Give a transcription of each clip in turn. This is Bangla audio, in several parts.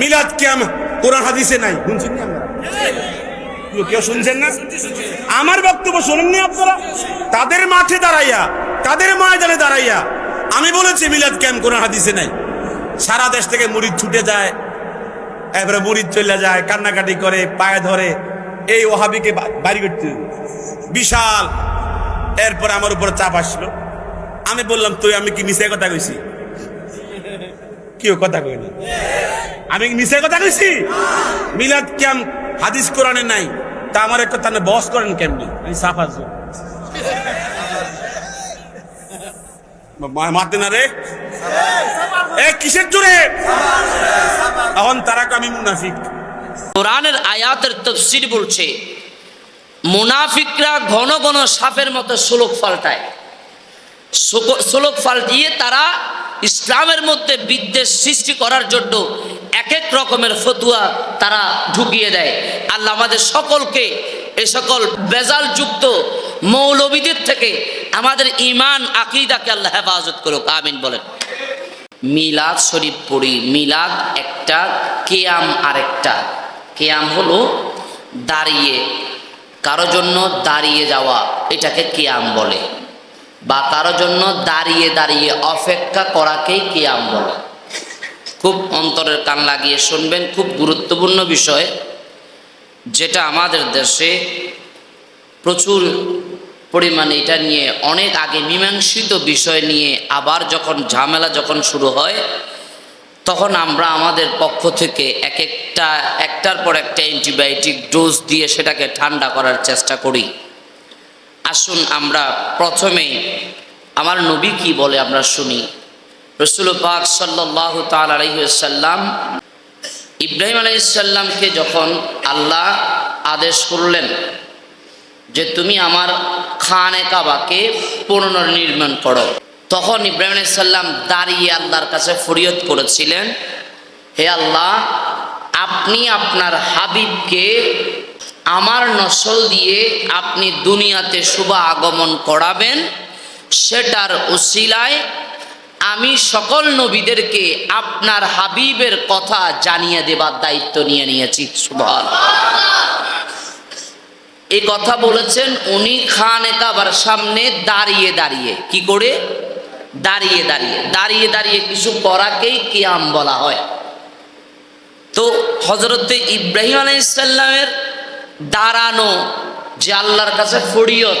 মিলাদ ক্যাম কোরআন হাদিসে নাই। শুনছেন না আপনারা? কেউ শুনছেন না? আমার বক্তব্য শোনেননি আপনারা? তাদের মাঠে দাঁড়াইয়া তাদের ময়দানে দাঁড়াইয়া আমি বলেছি মিলাদ ক্যাম্প কোরআন হাদিসে নাই। সারা দেশ থেকে মুড়িদ ছুটে যায় এবারে মুড়িদ চলে যায় কান্নাকাটি করে পায়ে ধরে। এই ওহাবিকে বাড়ি করতে বিশাল। এরপর আমার উপর চাপ আসলো। আমি বললাম তুই আমি কি মিশে কথা কইছি? কেউ কথা কই না আমি মিশে কথা কইছি? মিলাদ ক্যাম্প হাদিস কোরআনে নাই। তা আমার একটা তাহলে বস করেন কেমনি? আমি সাফা মারতে না রে? এ, কিসের জোরে? এখন তারা আমি মুনাফিক। কোরআনের আয়াতের তফসির বলছে, মুনাফিকরা ঘন ঘন সাপের মতো শ্লোক পাল্টায়। শ্লোক পাল্টিয়ে তারা ইসলামের মধ্যে বিদ্বেষ সৃষ্টি করার জন্য এক এক রকমের ফতুয়া তারা ঢুকিয়ে দেয়। আল্লাহ আমাদের সকলকে এ সকল বেজালযুক্ত মৌলবিদের থেকে আমাদের ইমান আকিদাকে আল্লাহ হেফাজত করুক। আমিন বলেন। মিলাদ শরীফ পড়ি। মিলাদ একটা, কেয়াম আরেকটা। কেয়াম হলো দাঁড়িয়ে, কারও জন্য দাঁড়িয়ে যাওয়া, এটাকে কেয়াম বলে। বা কারও জন্য দাঁড়িয়ে দাঁড়িয়ে অপেক্ষা করাকেই কেয়াম বলে। খুব অন্তরের কান লাগিয়ে শুনবেন, খুব গুরুত্বপূর্ণ বিষয়, যেটা আমাদের দেশে প্রচুর পরিমাণে এটা নিয়ে অনেক আগে মীমাংসিত বিষয় নিয়ে আবার যখন ঝামেলা যখন শুরু হয়, তখন আমরা আমাদের পক্ষ থেকে এক একটা, একটার পর একটা অ্যান্টিবায়োটিক ডোজ দিয়ে সেটাকে ঠান্ডা করার চেষ্টা করি। আসুন আমরা প্রথমেই, আমার নবী কি বলে আমরা শুনি? রসুল পাক সাল্লাহ তাল আলহিসাল্লাম ইব্রাহিম আলাইসাল্লামকে যখন আল্লাহ আদেশ করলেন যে তুমি আমার খানে কাবাকে পুনর্নির্মাণ করো, তখন ইব্রাহিম আলাইসাল্লাম দাঁড়িয়ে আল্লাহর কাছে ফরিয়ত করেছিলেন, হে আল্লাহ, আপনি আপনার হাবিবকে আমার নসল দিয়ে আপনি দুনিয়াতে শুভ আগমন করাবেন, সেটার উসিলায় আমি সকল নবীদেরকে আপনার হাবিবের কথা জানিয়ে দেবার দায়িত্ব নিয়ে নিয়েছি। সুবহান এই কথা বলেছেন উনি খান একাবার সামনে দাঁড়িয়ে দাঁড়িয়ে। কি করে? দাঁড়িয়ে দাঁড়িয়ে। দাঁড়িয়ে দাঁড়িয়ে কিছু করাকেই কিয়াম বলা হয়। তো হজরতে ইব্রাহিম আলাইসাল্লামের দাঁড়ানো যে আল্লাহর কাছে ফড়িয়ত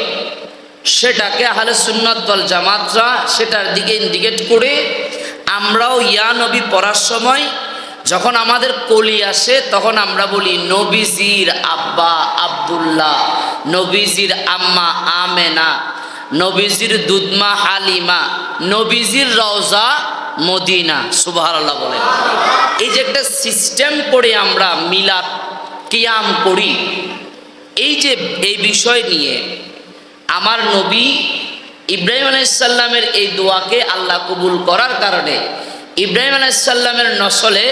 সেটাকে আহলে সুন্নত দল জামাতরা সেটার দিকে ইন্ডিকেট করে আমরাও ইয়া নবী পড়ার সময় যখন আমাদের কলি আসে তখন আমরা বলি, নবীজির আব্বা আবদুল্লাহ, নবীজির আম্মা আমেনা, নবীজির দুধমা হালিমা, নবীজির রওজা মদিনা। সুবাহ বলেন এই যে একটা সিস্টেম করে আমরা মিলাদ কিয়াম করি, এই যে, এই বিষয় নিয়ে আমার নবী ইব্রাহিম আলাইসাল্লামের এই দোয়াকে আল্লাহ কবুল করার কারণে ইব্রাহিম আলাইসাল্লামের নসলে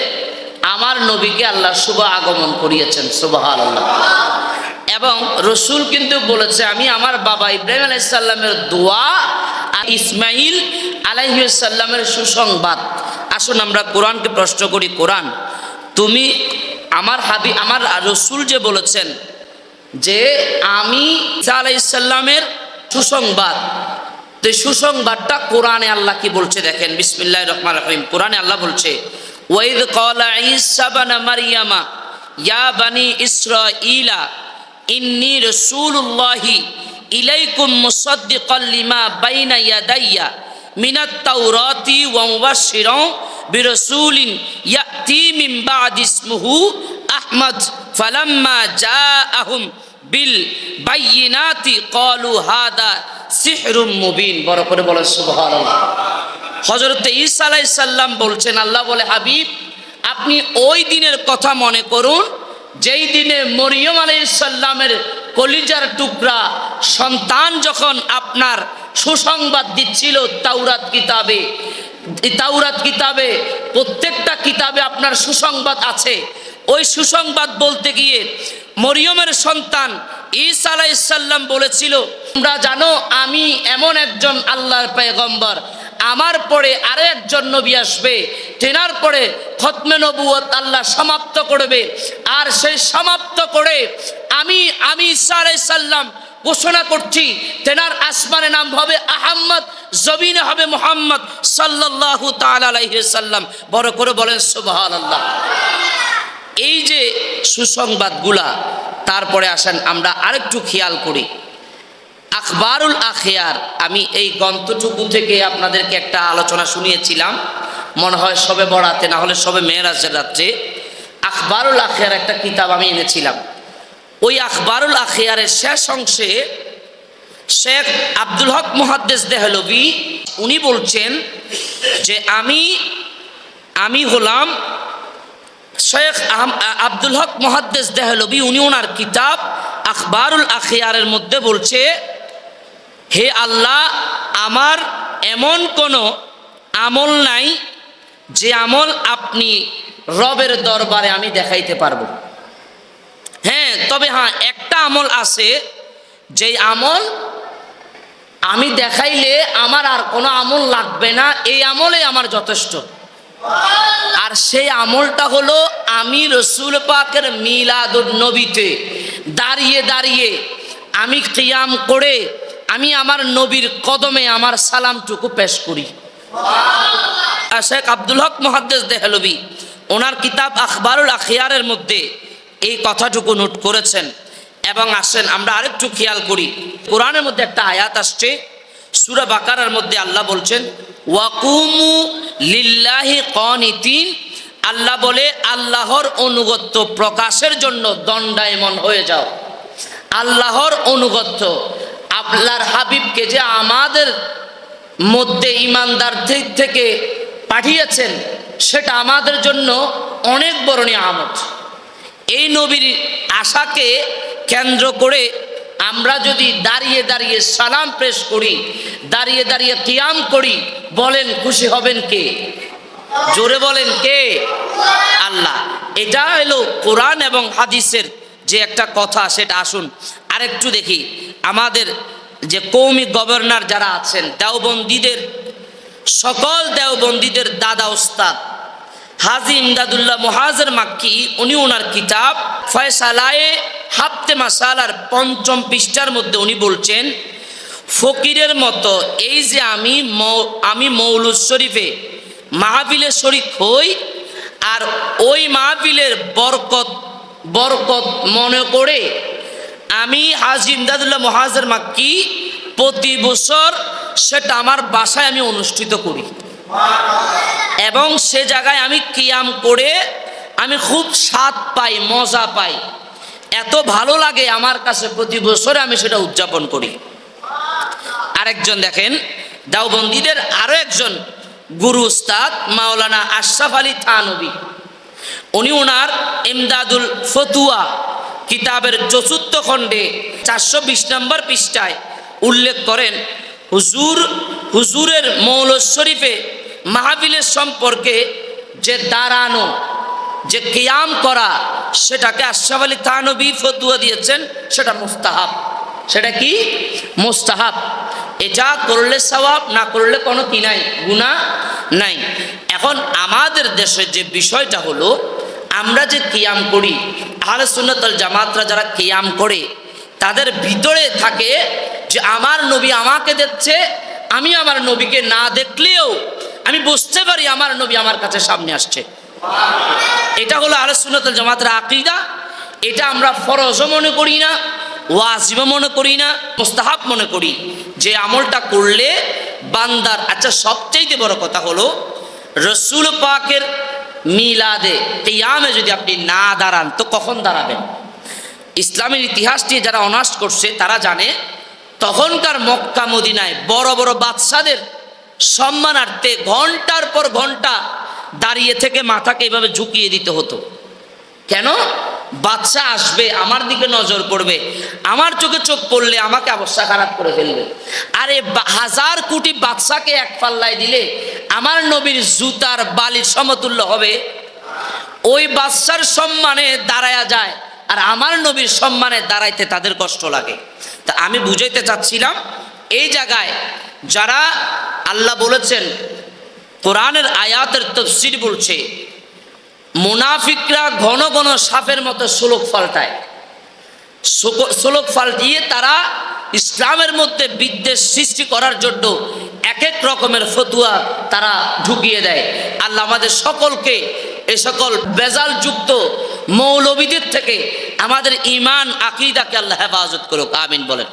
আমার নবীকে আল্লাহ শুভ আগমন করিয়েছেন সুবাহ আল্লাহ এবং রসুল কিন্তু বলেছে, আমি আমার বাবা ইব্রাহিম আলাইসাল্লামের দোয়া আর ইসমাইল আলাইসাল্লামের সুসংবাদ। আসুন আমরা কোরআনকে প্রশ্ন করি, কোরআন, তুমি আমার হাবি, আমার রসুল যে বলেছেন যে আমি আলাইসাল্লামের সুসংবাদ। তো সুসংবাদটা কোরআনে আল্লাহ কি বলছে দেখেন? বিসমিল্লাহ রহমান রহিম। কোরআনে আল্লাহ বলছে, ওয়াইদ কলা ঈসা বানা মারিয়ামা, ইয়া বানি ইসরাঈলা, ইন্নি রাসূলুল্লাহি ইলাইকুম মুসাদ্দিকাল লিমা বাইনা ইয়াদাইয়া, মিনাত তাওরাতি ওয়া মুবাশশিরান বিরাসূলিন ইয়াতি মিন বাদ ইসমুহু আহমদ, ফালাম্মা জাআহুম বিল বাইয়িনাতি ক্বালু হাদা সিহরুম মুবিন। বড় করে বলেন, সুবহানাল্লাহ। হযরত ঈসা আলাইহিস সালাম বলছেন, আল্লাহ বলে, হাবিব, আপনি ওই দিনের কথা মনে করুন, যেই দিনে মরিয়ম আলাইসাল্লামের কলিজার টুকরা সন্তান যখন আপনার সুসংবাদ দিচ্ছিল তাওরাত কিতাবে তাওরাত কিতাবে প্রত্যেকটা কিতাবে আপনার সুসংবাদ আছে ওই সুসংবাদ বলতে গিয়ে মরিয়মের সন্তান ঈসা আলাইসাল্লাম বলেছিল, তোমরা জানো আমি এমন একজন আল্লাহর পেগম্বর আমার পরে আরও একজন নবী আসবে, তেনার পরে খতমে নবুয়ত আল্লাহ সমাপ্ত করবে। আর সেই সমাপ্ত করে আমি আমি ঈসা আলাইহিস সাল্লাম ঘোষণা করছি, তেনার আসমানে নাম হবে আহাম্মদ জবিনে হবে মোহাম্মদ সাল্লাল্লাহু তাআলা আলাইহি সাল্লাম। বড় করে বলেন, সুবহানাল্লাহ। এই যে সুসংবাদগুলা, তারপরে আসেন আমরা আরেকটু খেয়াল করি। আখবারুল আখিয়ার, আমি এই গ্রন্থটুকু থেকে আপনাদেরকে একটা আলোচনা শুনিয়েছিলাম। মনে হয় সবে বড়াতে না হলে সবে মেয়েরাজের রাত্রে। আখবারুল আখিয়ার একটা কিতাব আমি এনেছিলাম। ওই আখবারুল আখিয়ারের শেষ অংশে শেখ আব্দুল হক মহাদ্দেশ দেহলবি উনি বলছেন যে আমি আমি হলাম শেখ আব্দুল হক মহাদ্দেস দেহলবি উনি ওনার কিতাব আখবারুল আখিয়ারের মধ্যে বলছে, হে আল্লাহ, আমার এমন কোনো আমল নাই যে আমল আপনি রবের দরবারে আমি দেখাইতে পারব। হ্যাঁ তবে হ্যাঁ একটা আমল আছে, যেই আমল আমি দেখাইলে আমার আর কোনো আমল লাগবে না, এই আমলে আমার যথেষ্ট। আর সেই আমলটা হলো আমি রসুল পাকের মিলাদুল নবীতে দাঁড়িয়ে দাঁড়িয়ে আমি কিয়াম করে আমি আমার নবীর কদমে আমার সালামটুকু পেশ করি। শেখ আব্দুল হক মহাদ্দেস দেহলবি ওনার কিতাব আখবারুল আখিয়ারের মধ্যে এই কথাটুকু নোট করেছেন এবং আসেন, আমরা আরেকটু খেয়াল করি। কোরআনের মধ্যে একটা আয়াত আসছে সুরা বাকারার মধ্যে আল্লাহ বলছেন, ওয়াকুমু লিল্লাহি কনিতিন আল্লাহ বলে, আল্লাহর অনুগত্য প্রকাশের জন্য দণ্ডায়মন হয়ে যাও। আল্লাহর অনুগত্য আল্লাহর হাবিবকে যে আমাদের মধ্যে ইমানদার থেকে পাঠিয়েছেন, সেটা আমাদের জন্য অনেক বড় নিয়ামত। এই নবীর আশাকে কেন্দ্র করে আমরা যদি দাঁড়িয়ে দাঁড়িয়ে সালাম পেশ করি, দাঁড়িয়ে দাঁড়িয়ে কিয়াম করি, বলেন খুশি হবেন কে? জোরে বলেন কে? আল্লাহ। এটা হলো কোরআন এবং হাদিসের যে একটা কথা, সেটা আসুন। আরেকটু দেখি, আমাদের যে কৌমি গভর্নর যারা আছেন, দেওবন্দীদের, সকল দেওবন্দীদের দাদা ওস্তাদ, হাজি ইমদাদুল্লাহ মহাজের মাক্কি, উনি ওনার কিতাব ফয়সালায়ে হাফতে মাসালার পঞ্চম পৃষ্ঠার মধ্যে উনি বলছেন, ফকিরের মতো এই যে আমি আমি মৌলুদ শরীফে মাহফিলে শরিক হই, আর ওই মাহফিলের বরকত বরকত মনে করে আমি হাজি ইমদাদুল্লাহ মহাজের মাক্কি প্রতি বছর সেটা আমার বাসায় আমি অনুষ্ঠিত করি। এবং সে জায়গায় আমি কিয়াম করে আমি খুব স্বাদ পাই, মজা পাই। এত ভালো লাগে আমার কাছে প্রতি বছরে আমি সেটা উদযাপন করি। আরেকজন দেখেন, দাওবন্দীদের আরও একজন গুরু উস্তাদ, মাওলানা আশরাফ আলী থানবী। উনি ওনার এমদাদুল ফতুয়া কিতাবের চতুর্থ খণ্ডে চারশো বিশ নম্বর পৃষ্ঠায় উল্লেখ করেন, হুজুর, হুজুরের মৌল শরীফে মাহাবিলের সম্পর্কে যে দাঁড়ানো যে কিয়াম করা, সেটাকে আশরাফ আলী থানবী ফতুয়া দিয়েছেন, সেটা মুস্তাহাব। সেটা কি? মুস্তাহাব। এটা করলে সওয়াব, না করলে কোনো কি নাই গুণা নাই। এখন আমাদের দেশের যে বিষয়টা হলো, আমরা যে কিয়াম করি, আহলে সুন্নতল জামাতরা যারা কিয়াম করে, তাদের ভিতরে থাকে যে আমার নবী আমাকে দেখছে, আমি আমার নবীকে না দেখলেও, আমি বুঝতে পারি আমার নবী আমার কাছে সামনে আসছে। এটা হলো আহলে সুন্নতল জামাতের আকিদা। এটা আমরা ফরজও মনে করি না, ওয়াজিবও মনে করি না, মোস্তাহাব মনে করি। যে আমলটা করলে বান্দার আচ্ছা সবচাইতে বড় কথা হলো, রসুল পাকের মিলাদে কিয়ামে যদি আপনি না দাঁড়ান, তো কখন দাঁড়াবেন? ইসলামের ইতিহাস নিয়ে যারা অনার্স করছে, তারা জানে, তখনকার মক্কা, মদিনায় বড় বড় বাদশাদের সম্মানার্থে ঘণ্টার পর ঘণ্টা দাঁড়িয়ে থেকে মাথাকে এভাবে ঝুঁকিয়ে দিতে হতো। কেন? বাচ্চা আসবে, আমার দিকে নজর পড়বে, আমার চোখে চোখ পড়লে আমাকে অবস্থা খারাপ করে ফেলবে। আরে হাজার কোটি বাচ্চাকে এক পাল্লায় দিলে আমার নবীর জুতার বালির সমতুল্য হবে। ওই বাচ্চার সম্মানে দাঁড়ায়া যায়, আর আমার নবীর সম্মানে দাঁড়াইতে তাদের কষ্ট লাগে। তা আমি বুঝাইতে চাচ্ছিলাম, এই জায়গায় যারা আল্লাহ বলেছেন কোরআনের আয়াতের তফসির বলছে, মুনাফিকরা ঘন ঘন সাপের মতো শ্লোক পাল্টায়। শ্লোক পাল্টিয়ে তারা ইসলামের মধ্যে বিদ্বেষ সৃষ্টি করার জন্য এক এক রকমের ফতুয়া তারা ঢুকিয়ে দেয়। আল্লাহ আমাদের সকলকে এ সকল বেজালযুক্ত মৌলবিদের থেকে আমাদের ইমান আকিদাকে আল্লাহ হেফাজত করুক, আমিন বলেন।